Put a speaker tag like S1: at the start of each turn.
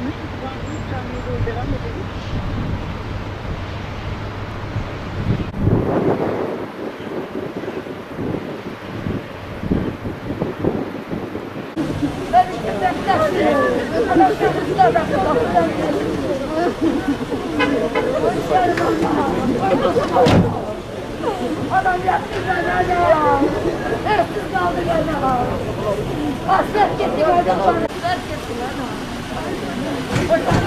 S1: kalmış. Buradan ilk camiye doğru devam edelim. Adam yaptı ben adam. Hepsiz kaldı ben adam. Hasret gitti ben adam. Hasret gitti ben adam. Hey,